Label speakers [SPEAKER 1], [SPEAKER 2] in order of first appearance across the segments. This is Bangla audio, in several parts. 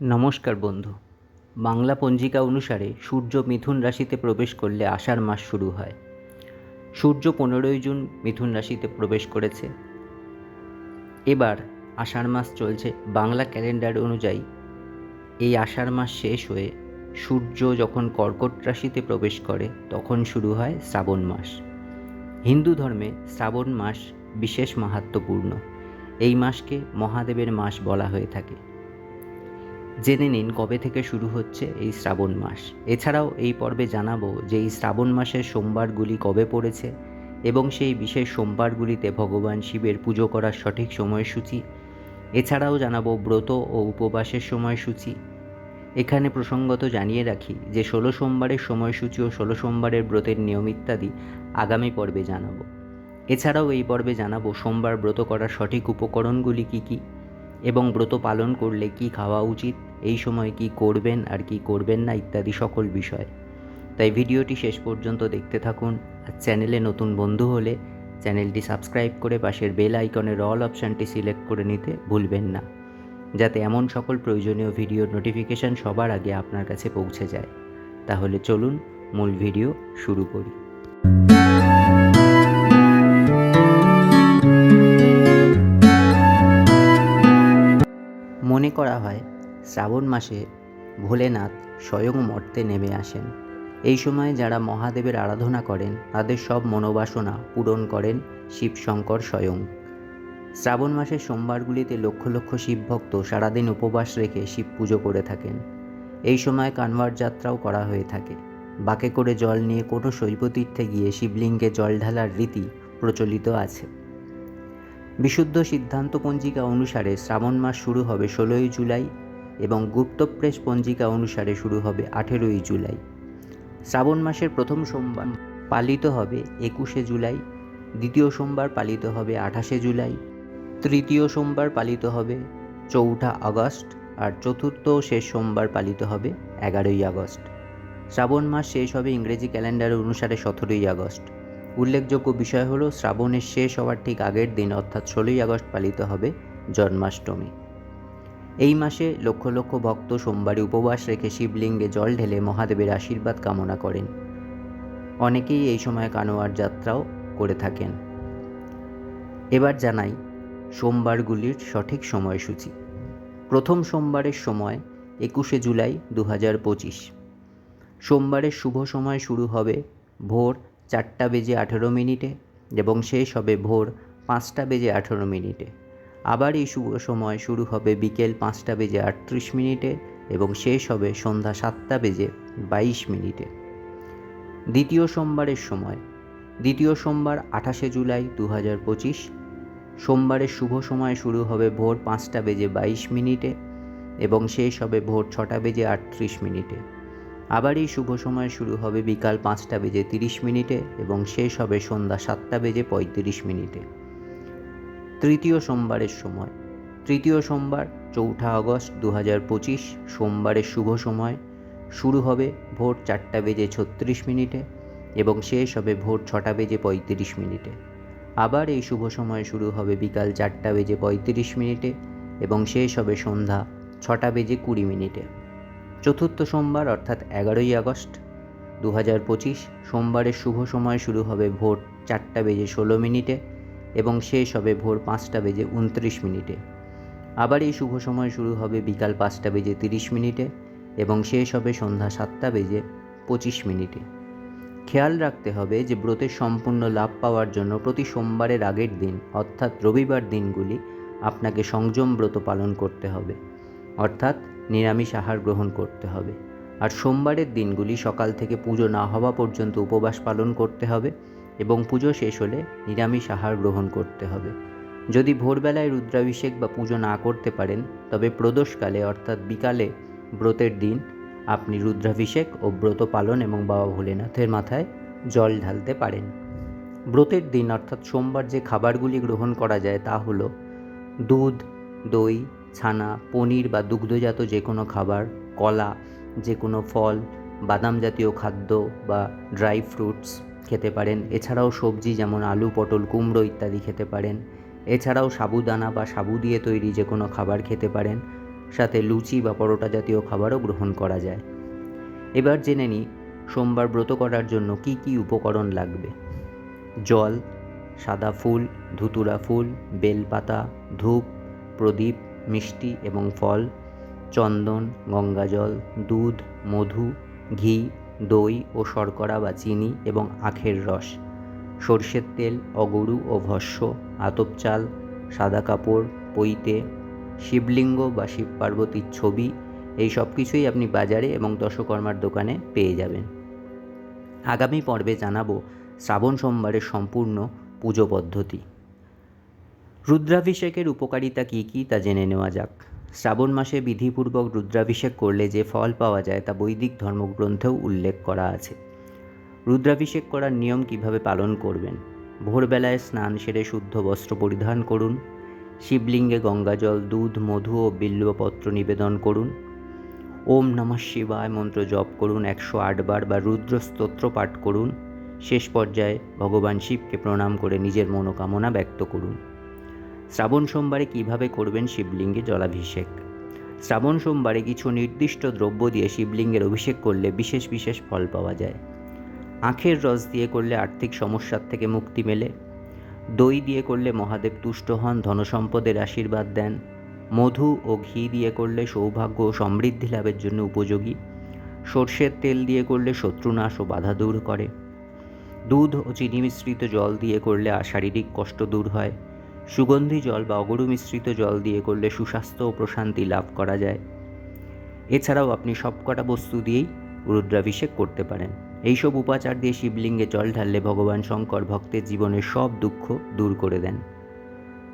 [SPEAKER 1] নমস্কার বন্ধু। বাংলা পঞ্জিকা অনুসারে সূর্য মিথুন রাশিতে প্রবেশ করলে আষাঢ় মাস শুরু হয়। সূর্য পনেরোই জুন মিথুন রাশিতে প্রবেশ করেছে। এবার আষাঢ় মাস চলছে বাংলা ক্যালেন্ডার অনুযায়ী। এই আষাঢ় মাস শেষ হয়ে সূর্য যখন কর্কট রাশিতে প্রবেশ করে, তখন শুরু হয় শ্রাবণ মাস। হিন্দু ধর্মে শ্রাবণ মাস বিশেষ মাহাত্ম্যপূর্ণ এই মাসকে মহাদেবের মাস বলা হয়ে থাকে। জেনে নিন কবে থেকে শুরু হচ্ছে এই শ্রাবণ মাস। এছাড়াও এই পর্বে জানাব যে এই শ্রাবণ মাসের সোমবারগুলি কবে পড়েছে এবং সেই বিশেষ সোমবারগুলিতে ভগবান শিবের পুজো করার সঠিক সময়সূচি। এছাড়াও জানাব ব্রত ও উপবাসের সময়সূচি। এখানে প্রসঙ্গত জানিয়ে রাখি যে ষোলো সোমবারের সময়সূচি ও ষোলো সোমবারের ব্রতের নিয়ম ইত্যাদি আগামী পর্বে জানাব। এছাড়াও এই পর্বে জানাব সোমবার ব্রত করার সঠিক উপকরণগুলি কী কী? এবং ব্রত পালন করলে কি খাওয়া উচিত? এই সময় কি করবেন আর কি করবেন না? ইত্যাদি সকল বিষয়। তাই ভিডিওটি শেষ পর্যন্ত দেখতে থাকুন। আর চ্যানেলে নতুন বন্ধু হলে চ্যানেলটি সাবস্ক্রাইব করে পাশের বেল আইকনের অল অপশানটি সিলেক্ট করে নিতে ভুলবেন না। যাতে এমন সকল প্রয়োজনীয় ভিডিওর নোটিফিকেশান সবার আগে আপনার কাছে পৌঁছে যায়। তাহলে চলুন মূল ভিডিও শুরু করি। মনে করা হয়, শ্রাবণ মাসে ভোলেনাথ স্বয়ং মর্তে নেমে আসেন। এই সময় যারা মহাদেবের আরাধনা করেন, তাদের সব মনোবাসনা পূরণ করেন শিবশঙ্কর স্বয়ং। শ্রাবণ মাসের সোমবারগুলিতে লক্ষ লক্ষ শিবভক্ত সারাদিন উপবাস রেখে শিব পুজো করে থাকেন। এই সময় কানভার যাত্রাও করা হয়ে থাকে। বাকে করে জল নিয়ে কোনো শৈবতীর্থে গিয়ে শিবলিঙ্গে জল ঢালার রীতি প্রচলিত আছে। বিশুদ্ধ সিদ্ধান্ত পঞ্জিকা অনুসারে শ্রাবণ মাস শুরু হবে ষোলোই জুলাই এবং গুপ্তপ্রেস পঞ্জিকা অনুসারে শুরু হবে আঠেরোই জুলাই। শ্রাবণ মাসের প্রথম সোমবার পালিত হবে একুশে জুলাই, দ্বিতীয় সোমবার পালিত হবে আঠাশে জুলাই, তৃতীয় সোমবার পালিত হবে চৌঠা আগস্ট আর চতুর্থ শেষ সোমবার পালিত হবে এগারোই আগস্ট। শ্রাবণ মাস শেষ হবে ইংরেজি ক্যালেন্ডার অনুসারে সতেরোই আগস্ট। উল্লেখযোগ্য বিষয় হলো, শ্রাবণের শেষ হওয়ার ঠিক আগের দিন, অর্থাৎ ষোলোই আগস্ট পালিত হবে জন্মাষ্টমী। এই মাসে লক্ষ লক্ষ ভক্ত সোমবারে উপবাস রেখে শিবলিঙ্গে জল ঢেলে মহাদেবের আশীর্বাদ কামনা করেন। অনেকেই এই সময় কানোয়ার যাত্রাও করে থাকেন। এবার জানাই সোমবারগুলির সঠিক সময়সূচি। প্রথম সোমবারের সময় একুশে জুলাই দু হাজার পঁচিশ। সোমবারের শুভ সময় শুরু হবে ভোর চারটা বেজে আঠেরো মিনিটে এবং শেষ হবে ভোর পাঁচটা বেজে আঠেরো মিনিটে। আবার এই শুভ সময় শুরু হবে বিকেল পাঁচটা বেজে আটত্রিশ মিনিটে এবং শেষ হবে সন্ধ্যা সাতটা বেজে বাইশ মিনিটে। দ্বিতীয় সোমবারের সময়। দ্বিতীয় সোমবার আঠাশে জুলাই দু হাজার পঁচিশ। সোমবারের শুভ সময় শুরু হবে ভোর পাঁচটা বেজে বাইশ মিনিটে এবং শেষ হবে ভোর ছটা বেজে আটত্রিশ মিনিটে। আবার এই শুভ সময় শুরু হবে বিকাল পাঁচটা বেজে তিরিশ মিনিটে এবং শেষ হবে সন্ধ্যা সাতটা বেজে পঁয়ত্রিশ মিনিটে। তৃতীয় সোমবারের সময়। তৃতীয় সোমবার, চৌঠা আগস্ট দু হাজার পঁচিশ, সোমবারের শুভ সময়। শুরু হবে ভোর চারটা বেজে ছত্রিশ মিনিটে এবং শেষ হবে ভোর ছটা বেজে পঁয়ত্রিশ মিনিটে। আবার এই শুভ সময় শুরু হবে বিকাল চারটা বেজে পঁয়ত্রিশ মিনিটে এবং শেষ হবে সন্ধ্যা ছটা বেজে কুড়ি মিনিটে। চতুর্থ সোমবার অর্থাৎ এগারোই আগস্ট দু হাজার পঁচিশ সোমবারের শুভ সময় শুরু হবে ভোর চারটা বেজে ষোলো মিনিটে এবং শেষ হবে ভোর পাঁচটা বেজে উনত্রিশ মিনিটে। আবার এই শুভ সময় শুরু হবে বিকাল পাঁচটা বেজে তিরিশ মিনিটে এবং শেষ হবে সন্ধ্যা সাতটা বেজে পঁচিশ মিনিটে। খেয়াল রাখতে হবে যে ব্রতের সম্পূর্ণ লাভ পাওয়ার জন্য প্রতি সোমবারের আগের দিন অর্থাৎ রবিবার দিনগুলি আপনাকে সংযম ব্রত পালন করতে হবে। অর্থাৎ নিরামিষ আহার গ্রহণ করতে হবে। আর সোমবারের দিনগুলি সকাল থেকে পুজো না হওয়া পর্যন্ত উপবাস পালন করতে হবে এবং পুজো শেষ হলে নিরামিষ আহার গ্রহণ করতে হবে। যদি ভোরবেলায় রুদ্রাভিষেক বা পুজো না করতে পারেন, তবে প্রদোষকালে অর্থাৎ বিকালে ব্রতের দিন আপনি রুদ্রাভিষেক ও ব্রত পালন এবং বাবা ভোলেনাথের মাথায় জল ঢালতে পারেন। ব্রতের দিন অর্থাৎ সোমবার যে খাবারগুলি গ্রহণ করা যায় তা হলো দুধ, দই ছানা, পনির বা দুগ্ধজাত যে কোনো খাবার, কলা, যে কোনো ফল, বাদাম জাতীয় খাদ্য বা ড্রাই ফ্রুটস খেতে পারেন। এছাড়াও সবজি যেমন আলু, পটল, কুমড়ো ইত্যাদি খেতে পারেন। এছাড়াও সাবুদানা বা সাবু দিয়ে তৈরি যে কোনো খাবার খেতে পারেন। সাথে লুচি বা পরোটা জাতীয় খাবারও গ্রহণ করা যায়। এবার জেনে নিই, সোমবার ব্রত করার জন্য কি কি উপকরণ লাগবে? জল, সাদা ফুল, ধুতুরা ফুল, বেলপাতা, ধূপ, প্রদীপ মিষ্টি এবং ফল, চন্দন, গঙ্গাজল, দুধ, মধু, ঘি, দই ও শর্করা বা চিনি এবং আখের রস, সর্ষের তেল, অগরু ও ভস্য, আতপ চাল, সাদা কাপড়, পৈতে, শিবলিঙ্গ বা শিব পার্বতীর ছবি, এই সব কিছুই আপনি বাজারে এবং দশকর্মার দোকানে পেয়ে যাবেন। আগামী পর্বে জানাব শ্রাবণ সোমবারের সম্পূর্ণ পুজো পদ্ধতি। রুদ্রাভিষেকের উপকারিতা কী কী তা জেনে নেওয়া যাক। শ্রাবণ মাসে বিধিপূর্বক রুদ্রাভিষেক করলে যে ফল পাওয়া যায় তা বৈদিক ধর্মগ্রন্থেও উল্লেখ করা আছে। রুদ্রাভিষেক করার নিয়ম কীভাবে পালন করবেন? ভোরবেলায় স্নান সেরে শুদ্ধ বস্ত্র পরিধান করুন। শিবলিঙ্গে গঙ্গাজল, দুধ, মধু ও বিল্বপত্র নিবেদন করুন। ওম নমঃ শিবায় মন্ত্র জপ করুন একশো আটবার বা রুদ্র স্তোত্র পাঠ করুন। শেষ পর্যায়ে ভগবান শিবকে প্রণাম করে নিজের মনোকামনা ব্যক্ত করুন। শ্রাবণ সোমবারে কীভাবে করবেন শিবলিঙ্গে জলাভিষেক? শ্রাবণ সোমবারে কিছু নির্দিষ্ট দ্রব্য দিয়ে শিবলিঙ্গের অভিষেক করলে বিশেষ বিশেষ ফল পাওয়া যায়। আখের রস দিয়ে করলে আর্থিক সমস্যার থেকে মুক্তি মেলে। দই দিয়ে করলে মহাদেব তুষ্ট হন, ধনসম্পদের আশীর্বাদ দেন। মধু ও ঘি দিয়ে করলে সৌভাগ্য ও সমৃদ্ধি লাভের জন্য উপযোগী। সর্ষের তেল দিয়ে করলে শত্রুনাশ ও বাধা দূর করে। দুধ ও চিনি মিশ্রিত জল দিয়ে করলে শারীরিক কষ্ট দূর হয়। সুগন্ধি জল বা অগরু মিশ্রিত জল দিয়ে করলে সুস্বাস্থ্য ও প্রশান্তি লাভ করা যায়। এছাড়াও আপনি সবকটা বস্তু দিয়েই রুদ্রাভিষেক করতে পারেন। এইসব উপাচার দিয়ে শিবলিঙ্গে জল ঢাললে ভগবান শঙ্কর ভক্তের জীবনের সব দুঃখ দূর করে দেন।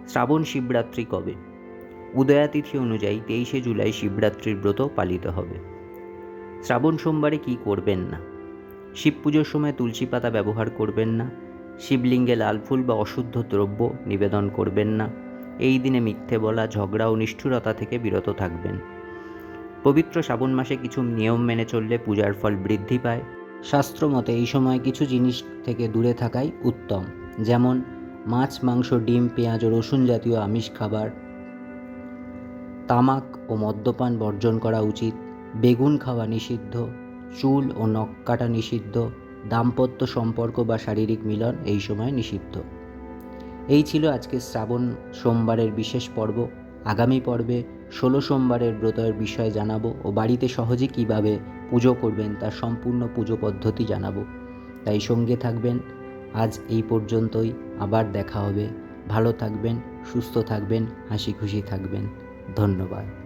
[SPEAKER 1] শ্রাবণ শিবরাত্রি কবে? উদয়াতিথি অনুযায়ী তেইশে জুলাই শিবরাত্রির ব্রত পালিত হবে। শ্রাবণ সোমবারে কি করবেন না? শিব পুজোর সময় তুলসী পাতা ব্যবহার করবেন না? শিবলিঙ্গে লাল ফুল বা অশুদ্ধ দ্রব্য নিবেদন করবেন না। এই দিনে মিথ্যে বলা, ঝগড়া ও নিষ্ঠুরতা থেকে বিরত থাকবেন। পবিত্র শ্রাবণ মাসে কিছু নিয়ম মেনে চললে পূজার ফল বৃদ্ধি পায়। শাস্ত্র মতে এই সময় কিছু জিনিস থেকে দূরে থাকাই উত্তম, যেমন মাছ, মাংস, ডিম, পেঁয়াজ ও রসুন জাতীয় আমিষ খাবার। তামাক ও মদ্যপান বর্জন করা উচিত। বেগুন খাওয়া নিষিদ্ধ, চুল ও নখ কাটা নিষিদ্ধ দাম্পত্য সম্পর্ক বা শারীরিক মিলন এই সময় নিষিদ্ধ। এই ছিল আজকে শ্রাবণ সোমবারের বিশেষ পর্ব। আগামী পর্বে ষোলো সোমবারের ব্রতের বিষয়ে জানাব ও বাড়িতে সহজে কীভাবে পুজো করবেন তার সম্পূর্ণ পুজো পদ্ধতি জানাব। তাই সঙ্গে থাকবেন। আজ এই পর্যন্তই। আবার দেখা হবে। ভালো থাকবেন, সুস্থ থাকবেন হাসি খুশি থাকবেন। ধন্যবাদ।